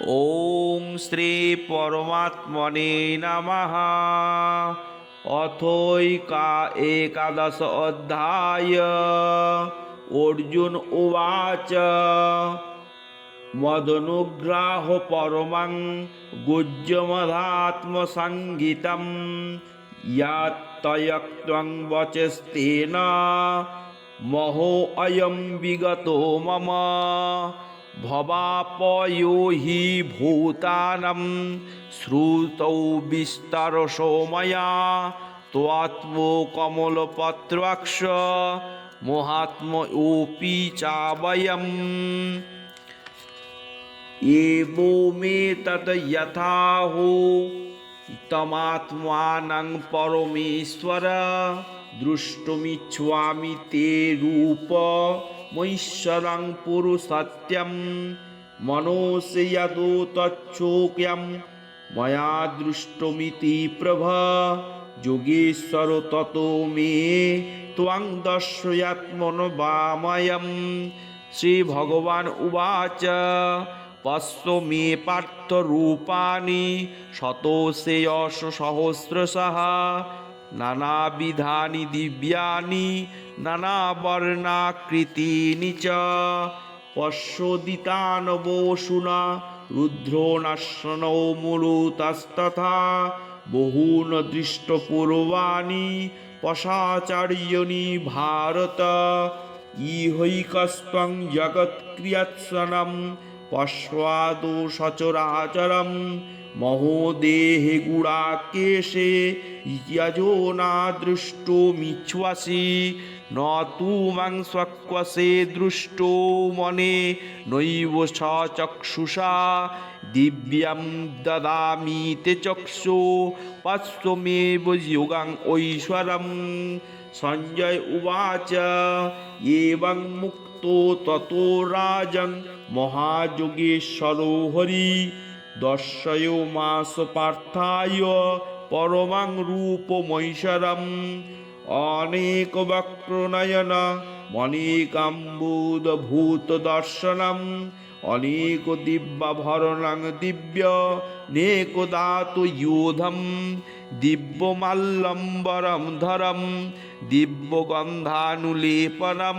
ওং শ্রী পরমাত্মনে নমঃ অথৈকা একাদশ অধ্যায়। অর্জুন উবাচ। মদনুগ্রাহ পরমং গুজ্যমধাত্মসঙ্গীতম ইয়াত্তয়ক্তং বচস্তেন। মহো অয়ম বিগত মম। ভবাপয়ো হি ভূতানম শ্রুতৌ বিস্তর সোময়া তোয়াত্মকমলপত্রাক্ষ মহাত্ম ওপি চাবয়ম। এবো মে তত যথাহো তমাত্মানং পরমেশ্বর দ্রষ্টুমিচ্ছামি তে রূপ মৈশ্বরং পুরুষত্যম মনোসেয়দো তচ্ছোক্যম ময়া দৃষ্টমিতি প্রভা, যোগেশ্বর তত মে ত্বং দর্শয়াত্মন বাময়ম। শ্রী ভগবান উবাচ পশ্য মে পার্থ রূপানি শতশেয়স নানা বিধানি দিব্যানি নানাবর্ণাকৃতিনি চ পশ্যদিতানবসুনা রুদ্রনাশনৌ মূলুতস্তথা বহূন দৃষ্টপূর্বাণি পশাচার্যনি ভারত। ইহৈকস্ত্বং জগৎক্রিয়ৎসনম পশ্বাদো সচরাচরম মহোদেহে গুড়াকেশে যজো না দৃষ্টমিচ্ছ্বসি ন তু মাং স্বক্বসে দৃষ্টো মনে, নৈব সচক্ষুষা দিব্যম দদামি তে চক্ষু পশ্চমেব যোগাং ঐশ্বরম। সঞ্জয় উবাচ, এবং মুক্তো ততো মহাযোগেশ্বরো হরি। দর্শয় মাস পার্থায় পরমাং রূপমৈশ্বরম অনেক বক্রনয়ন, মণিকাম্বুদ ভূত দর্শনম। অনেক দিব্যভরণং দিব্য, নেক দাতু ইয়োধম দিব্যমাল্লম্বরম ধরম দিব্যগন্ধানুলেপনম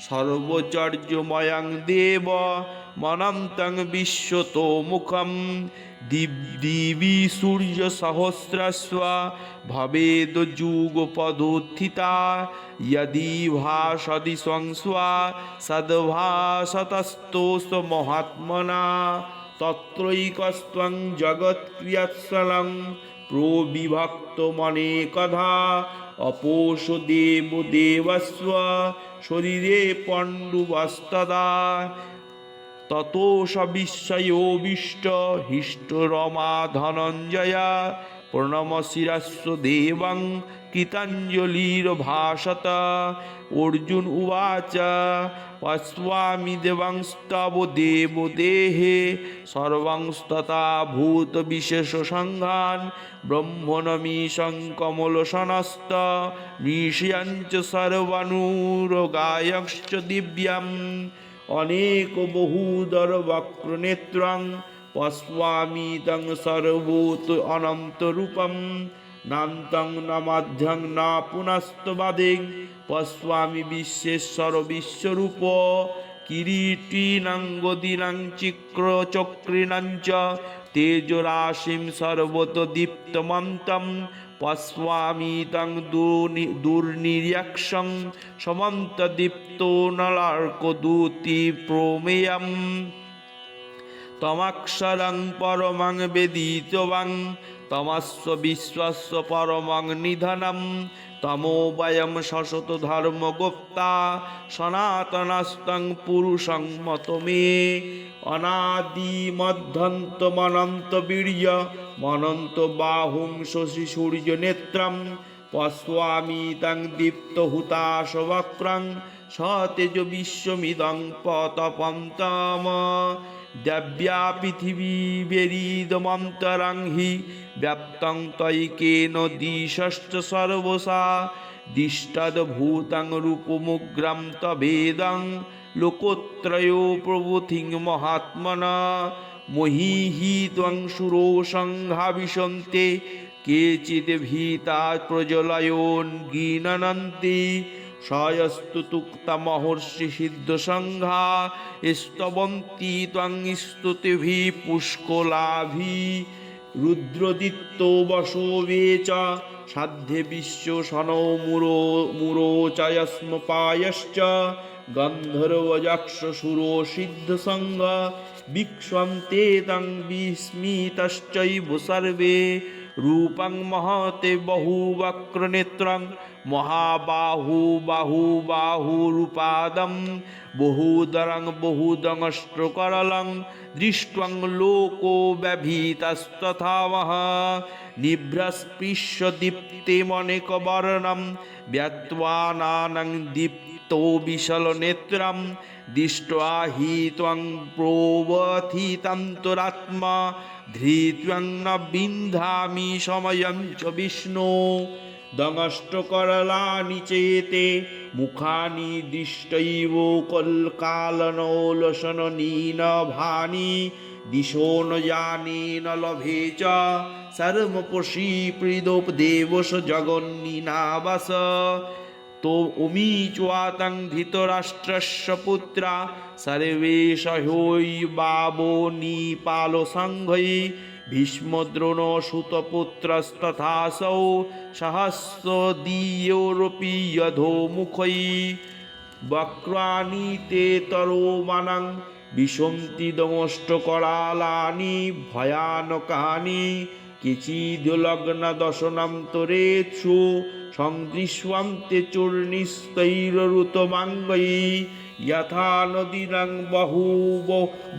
সর্বচর্যময়ং দেব মনন্তং বিশ্বতো মুখম দিবি সূর্য সহস্রস্ব ভবেদ যুগপদোত্থিতা यदि भाषदि সংস্বা সদ্ভাসতস্তোষ মহাত্মনা তত্রৈকস্ত্বং জগৎক্রিয়ৎসলং প্রবিভক্ত মনে কথা অপোষ দেব দেবস্ব শরীরে পণ্ডুবস্তদা তত সবিস্ময়োবিষ্ট হিষ্ট রমা ধনঞ্জয়া প্রণম শিরস্ব দেবং কৃতাঞ্জলির্ভাষত অর্জুন উবাচ, পশ্বামি দেবংস্তব দেব দেহে সর্বংস্ততা ভূত বিশেষ সংঘান ব্রহ্মণমি শঙ্কমল সনস্ত। নিশয়ঞ্চ সর্বানুরগায়শ্চ দিব্যম। অনেক বহুদর বক্রনেত্রং পশ্বামি তং সর্বোত অনন্তরূপম নান্তং ন মাধ্যং না পুনস্তবাদিং পশ্বামি বিশ্বেশ্বর বিশ্বরূপ কিরীটিনাঙ্গদিনাং চিক্র চক্রিণাঞ্চ তেজরাশিম সর্বত দীপ্তমন্তম পশ্বামি তং দুর্নির্যক্ষং সমন্ত দীপ্তো নলার্কদূতি প্রমেয়ম। তমাক্ষরং পরমং বেদিতবাং তমস্ব বিশ্বস্ব পরমং নিধনম। তমো বয়ম শশত ধর্মগুপ্তা সনাতনস্তং পুরুষং মতমে। অনাদি মধ্যন্ত মনন্ত বীর্য। মনন্ত বাহুং শশী সূর্য নেত্রম। পশ্বামি তং দীপ্ত হুতাশ বক্রং। সতেজ বিশ্বমিদং পতপন্তম। দেব্যা পৃথিবী বেরিদমন্তরং হি ব্যাপ্তং তৈকেন দিশশ্চ সর্বসা দিষ্টাদভূতাং রূপমুগ্রাম তবেদং লোকত্রয়ো প্রভূতিং মহাত্মনা মহিহি ত্বং সুরো সংঘাবিশন্তে কেচিদ ভীতা প্রজলয়োন গীননন্তি সয়স্তু তুক্তা মহর্ষি সিদ্ধ সংঘা স্তবন্তি ত্বং স্তুতিভি পুষ্কলাভি, রুদ্রদিত্য বসবে চ সাধ্যে বিশ্ব সনৌ মুরো মুরোচয়স্ম পায়শ্চ গন্ধর্বযক্ষ সুরো সিদ্ধ সঙ্গ বিক্ষ্বন্তে তং বিস্মিতশ্চৈব সর্বে, রূপং মহতে বহুবক্রনেত্রং মহাবাহু বাহু বাহুরূপাদম বহুদরং বহুদংষ্টকরলং দৃষ্টং লোকো ব্যভীতস্তথামহ নিভ্রস্পৃশ্য দীপ্তিমনেকবর্ণম ব্যক্তানানং দীপ্ত বিশলনেত্রম দৃষ্ট্বা হি ত্বং প্রবথিতন্তরাত্মা ধৃ ত্বং ন বিন্ধামি সময়ং চ বিষ্ণু দমষ্ট করলানি চেতে মুখানি দৃষ্টৈব কলকালনৌলসন নীন ভানি, দিশো ন জানি ন লভে চ সর্বপোষী পৃদোপ দেবস জগন্নিনাবাস। তো অমি ধৃতরাষ্ট্রস্য পুত্রা সর্বে সহৈ বাবো নিপাল সংঘৈ ভীষ্মদ্রোণ সুতপুত্রস্তথাসৌ সহস্র দীয়োরপি যধো মুখৈ বক্রাণি তে তরোমানং বিশন্তি দমষ্টকরালানি ভয়ানকানি কিচিদুলগ্ন দশনান্তরেৎসু সংদৃশ্যান্তে চূর্ণিস্তৈরুতমাঙ্গৈ বহু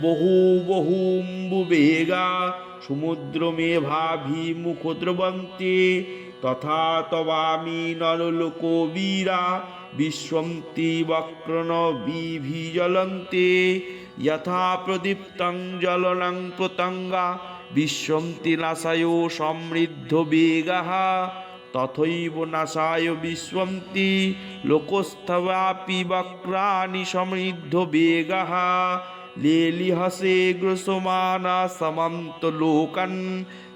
বহু বহুম্বুবেগা সমুদ্রমেভাভিমুখদ্রবন্তে তথা তবামি নরলোকো বীরা বিশ্বন্তি বক্রণ বিভিজলন্তে যথা প্রদীপ্তং জলনং প্রতঙ্গা বিশ্বন্তি নাশায়ো সমৃদ্ধ বেগাহ তথৈব নাশায় বিশ্বন্তি লোকস্থবাপি বক্রাণি সমৃদ্ধ বেগাহ, লেলিহসে সমন্ত লোকন,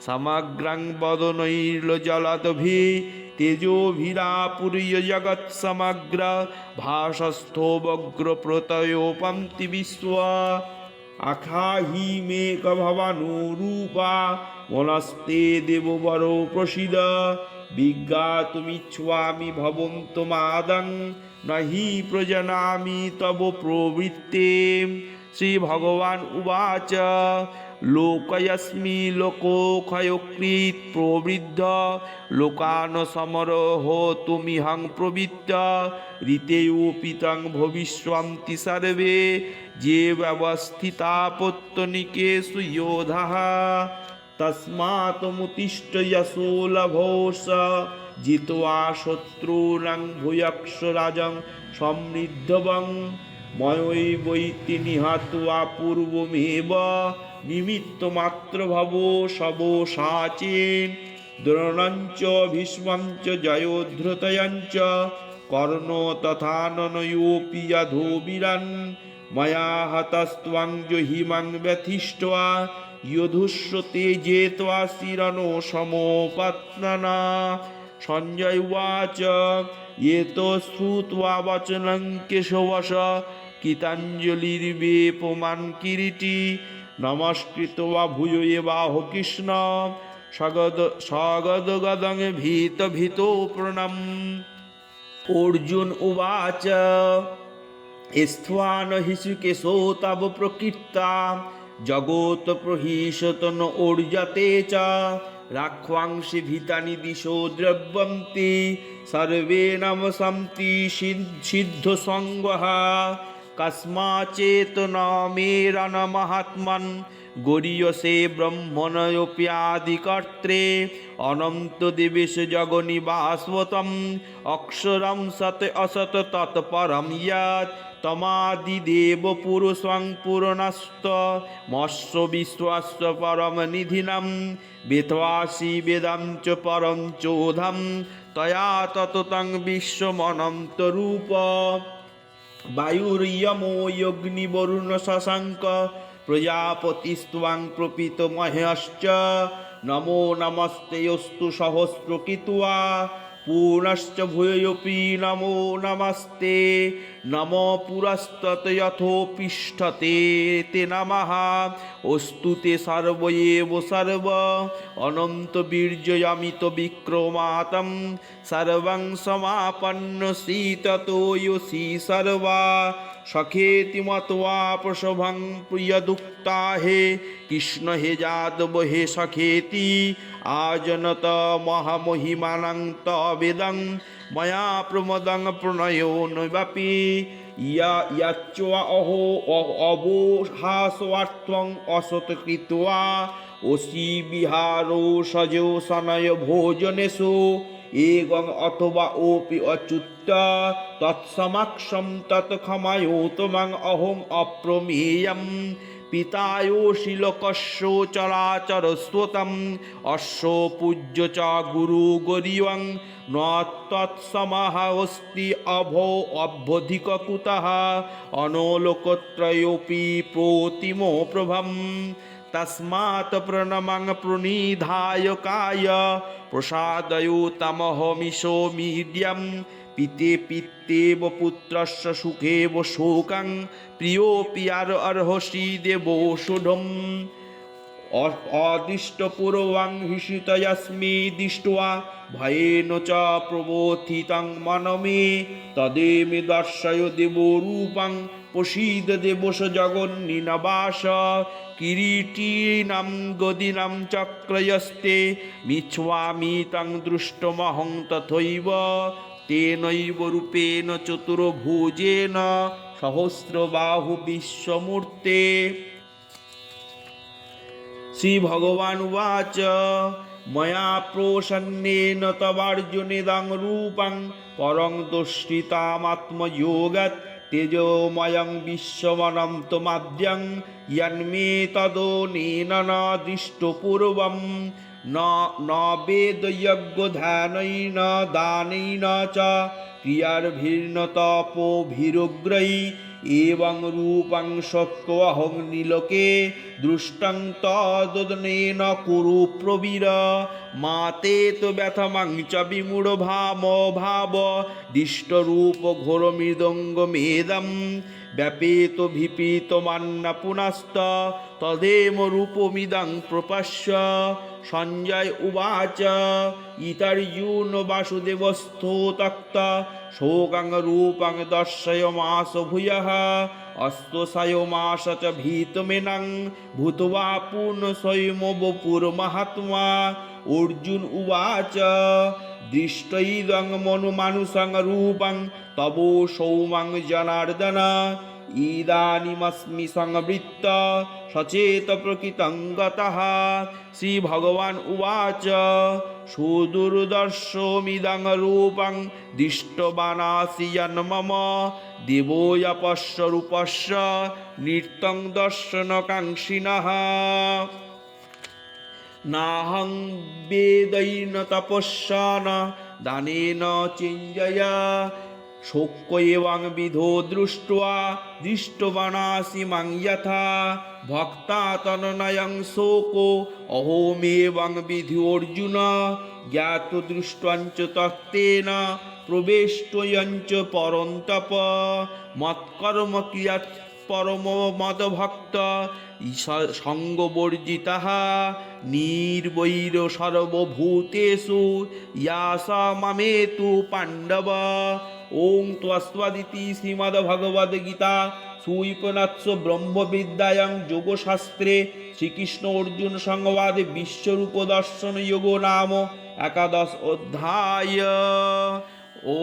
সমগ্রং বদনৈর্ল জলদভি তেজোভিরাপুরীয় জগৎ সমগ্র ভাষস্থো বগ্র প্রতয়োপন্তি বিশ্ব। আখাহি মেক ভবানুরূপা মনস্তে দেববর প্রসিদ। বিজ্ঞাতুমিচ্ছামি ভবন্তমাদং নহি প্রজনামি তব প্রবৃত্তে। শ্রীভগবান উবাচ, লোকয়স্মি লোকক্ষয়কৃত প্রবৃদ্ধ লোকান সমরহ তুমিহং প্রবৃত্ত ঋতেয়োপিতং ভবিষ্যন্তি সর্বে, যে ব্যবস্থিতা পত্তনিকেষু যোধা। তস্মাৎ মুতিষ্ঠ যশো লভোষ জিত্বা শত্রূনাং ভূয়ক্ষ রাজং সমৃদ্ধবং ময়ৈবৈতি নিহত্বা পূর্বমেব নিমিত্ত মাত্র ভব সব সাচেন দ্রোণঞ্চ ভীষ্মঞ্চ জয়োদ্ধৃতয়ঞ্চ কর্ণ তথা ননয়োপি যধোবিরান ময়া হতস্ত্বং জহিমাং ইয়ধুষ্যতে যে ত্বাশিরণো সমপাত্না সঞ্জয় উচ ইয়ে তো শ্রুত্বা বচনং কেশবশ কীতাঞ্জলির্বেপমান কিরিটি নমস্কৃত বা ভূয় এবাহ কৃষ্ণ। সগদ সগদ গদং ভীত ভীত প্রণম। অর্জুন উবাচ স্থান হিসুকেশো তব প্রকৃতা জগৎ প্রহিষতন ওর্জতে চ, রাক্ষাংসি ভীতানি দিশো দ্রব্যন্তি, সর্বে নমসন্তি সিদ্ধ সঙ্গহ কস্মাচেত মেরন মহাত্মন গরীয়সে ব্রহ্মণয়োপ্যাদিকর্ত্রে, অনন্ত দেবেশ জগনিবাসবতম, অক্ষরম সত অসত তৎপরম ইয়ৎ তমাদিদেব পুরুষং পুরনস্ত মৎস্য বিশ্বাস্য পরম নিধিনম বেতবাসী বেদম চ পরম চোধম, তয়া তততং বিশ্বমনন্ত রূপ। বায়ুর্যমো অগ্নিবরুণ শশাঙ্ক প্রজাপতিস্ত্বাং প্রপিত মহেশ্চ, নমো নমস্তেয়স্তু সহস্রকিত্বা পুনশ্চ ভূয়োপি নমো নমস্তে। নম পুরস্তত যথোপিষ্ঠতে তে নমঃ অস্তু তে সর্ব অনন্ত বীর্যয়মিত বিক্রমাতম সর্বং সমাপন্ন শীততোয়সি সর্বা সখেতি মত্বা প্রসভং প্রিয়দুক্তা হে কৃষ্ণ হে যাদব হে সখেতি আজনত মহামহিমানং তবেদং ময়া প্রমদং প্রণয়ো নৈবাপি। ইয়া ইয়াচ্চা অহো অবহাস্বার্থং অসত কৃত্বা অসি বিহারো সজো সনয় ভোজনেষু এগং অথবা ওপি অচ্যুত। তৎসমাক্ষম তৎ ক্ষমায়োতমং অহং অপ্রমেয়ম। পিতায়ো শিলকস্য চরাচর স্বতম অশ্ব পূজ্য চ গুরু গরিয়ং ন তৎসমহ অস্তি অভো অভ্যধিক কুতः অনলোকত্রয়োপি প্রতিমো প্রভম তসমাত প্রণমং প্রণিধায় কায় প্রসাদয়ুতমহমিশো মিডিয়ম পিতে পিত্তেব পুত্রস্য সুখেব শোকং প্রিয় পিয়ার অর্হসি দেব শুধম অদৃষ্টপূর্বং হিষিতয়স্মি দৃষ্ট্বা ভয়েন চ প্রবোথিতং মনমে তদে মে দর্শয় দেব রূপং প্রসীদ দেবস জগন্নিনবাস। কিরীটীনাম গদিনাম চক্রয়স্তে মিচ্ছামি তং দৃষ্টমহং তথৈব। তেনৈব রূপেণ চতুর্ভুজেন সহস্রবাহু বিশ্বমূর্তে। শ্রীভগবানুবাচ ময়া প্রসন্নেন তবার্জুনিদং রূপং, পরং দুষ্টিতামাত্মযোগাৎ তেজোময়ং বিশ্বমনন্ত মাদ্যং ইয়ন্মে তদনীন দৃষ্টপূর্বম। ন বেদযজ্ঞধ্যানৈন দানৈন চ, ক্রিয়ার্ভির্নতপোভিরুগ্রৈ, এবং রূপং সত্যহং নীলকে দৃষ্টং তদনেন কুরু প্রবীর। মাতে তো ব্যথা মাংচ বিমূঢ় ভাব, দিষ্ট দৃষ্টরূপ ঘোর মৃদঙ্গ মেদম ব্যাপেত ভিপিত মান্না পুনস্ত, তদেম রূপমিদং প্রপাশ্য, সঞ্জয় উবাচ ইতার্যুন বাসুদেবস্থ তক্ত, শোকাং রূপাং দর্শয় মাস ভূয়ঃ। অস্তসায় মাস চ ভীতমেনং ভূতবা পূর্ণ স্বয়ং বপুর মহাত্মা অর্জুন উবাচ দৃষ্টৈদং মনু মানুষং রূপং তব সৌমং জনার্দন ইদানিমস্মি সংবৃত্ত সচেত প্রকৃতং গতঃ শ্রীভগবান উবাচ সুদুর্দর্শমিদং রূপং দৃষ্টবানাসি জন্মম দেবোয়পস্য রূপস্য নৃত্যং দর্শনকাঙ্ক্ষিণः নাহং বেদৈন তপস্যা না দানেন চিঞ্জয়া শোক্য এবাং বিধো দৃষ্ট্বা দৃষ্টবানাসি মাং যথা ভক্তনয়ং শোক শোকো অহোমেবাং বিধি অর্জুন জ্ঞাত দৃষ্টঞ্চ তত্ত্বেন প্রবেষ্টয়ঞ্চ পরন্তপ মৎকর্ম ক্রিয়াত পরম মদভক্ত সঙ্গবর্জিতা নির্বৈর সর্বভূতেষু ইয়াসা মামেতু পাণ্ডব ওং ত্বস্ত্বাদিতি শ্রীমদ্ভগবদ্গীতা সুইপনাথ্য ব্রহ্মবিদ্যায়ং যোগশাস্ত্রে শ্রীকৃষ্ণ অর্জুন সংবাদে বিশ্বরূপ দর্শন যোগ নাম একাদশ অধ্যায়। ও